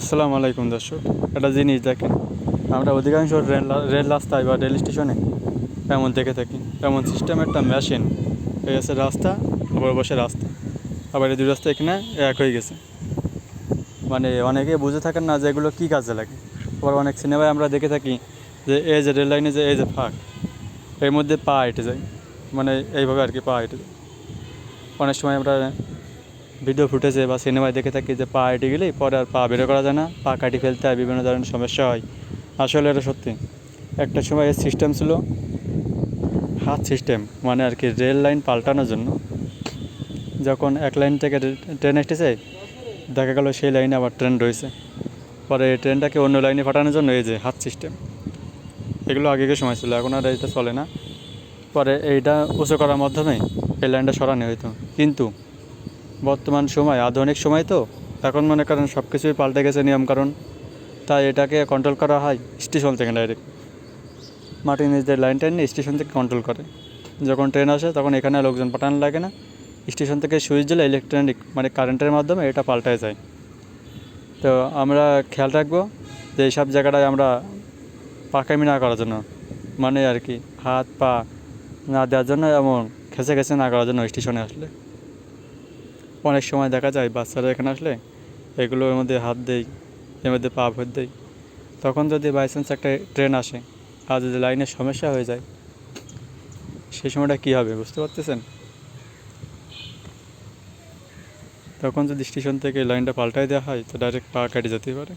আসসালামু আলাইকুম দর্শক একটা জিনিস দেখেন, আমরা অধিকাংশ রেল রেল রাস্তায় বা রেল স্টেশনে এমন দেখে থাকি, এমন সিস্টেম একটা মেশিন এই আছে রাস্তা আবার বসে রাস্তা, আবার এই দুই রাস্তা এখানে এক হয়ে গেছে। মানে অনেকে বুঝে থাকেন না যে এগুলো কী কাজে লাগে। আবার অনেক সিনেমায় আমরা দেখে থাকি যে এই যে রেল লাইনে যে, এই যে ফাঁক, এর মধ্যে পা হেঁটে যায় মানে এইভাবে আর কি পা হেঁটে যায়। অনেক সময় আমরা ভিডিও ফুটেজে বা সিনেমায় দেখে থাকি যে পা হেঁটে গেলেই পরে আর পা বেরো করা যায় না, পা কাটি ফেলতে হয়, বিভিন্ন ধরনের সমস্যা হয়। আসলে এটা সত্যি। একটা সময় এর সিস্টেম ছিল, হাত সিস্টেম মানে আর কি রেল লাইন পাল্টানোর জন্য। যখন এক লাইন থেকে ট্রেন এসেছে, দেখা গেল সেই লাইনে আবার ট্রেন রয়েছে। পরে এই ট্রেনটাকে অন্য লাইনে পাঠানোর জন্য এই যে হাত সিস্টেম এগুলো আগেকার সময় ছিল, এখন আর এটা চলে না। পরে এইটা উঁচু করার মাধ্যমে এই লাইনটা সরানো হইতো। কিন্তু বর্তমান সময়, আধুনিক সময় তো। এখন মনে করেন সব কিছুই পাল্টে গেছে নিয়মকানুন। তাই এটাকে কন্ট্রোল করা হয় স্টেশন থেকে ডাইরেক্ট মাটির নিচের লাইনটা নিয়ে স্টেশন থেকে কন্ট্রোল করে। যখন ট্রেন আসে, তখন এখানে লোকজন পাঠানো লাগে না। স্টেশন থেকে সুইচ দিলে ইলেকট্রনিক মানে কারেন্টের মাধ্যমে এটা পাল্টায় যায়। তো আমরা খেয়াল রাখব যে এইসব জায়গাটায় আমরা পাকামি না করার জন্য। মানে আর কি, হাত পা না দেওয়ার জন্য এমন খেসে খেসে না করার জন্য স্টেশনে আসলে। অনেক সময় দেখা যায় বাচ্চারা এখানে আসলে এগুলো এর মধ্যে হাত দেয় এর মধ্যে পা ভর দেয় তখন যদি বাইচান্স একটা ট্রেন আসে আর যদি লাইনের সমস্যা হয়ে যায় সেই সময়টা কী হবে বুঝতে পারতেছেন? তখন যদি স্টেশন থেকে লাইনটা পাল্টাই দেওয়া হয় তো ডাইরেক্ট পা কেটে যেতে পারে।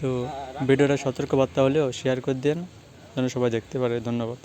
তো ভিডিওটা সতর্কবার্তা হলেও শেয়ার করে দেন যেন সবাই দেখতে পারে। ধন্যবাদ।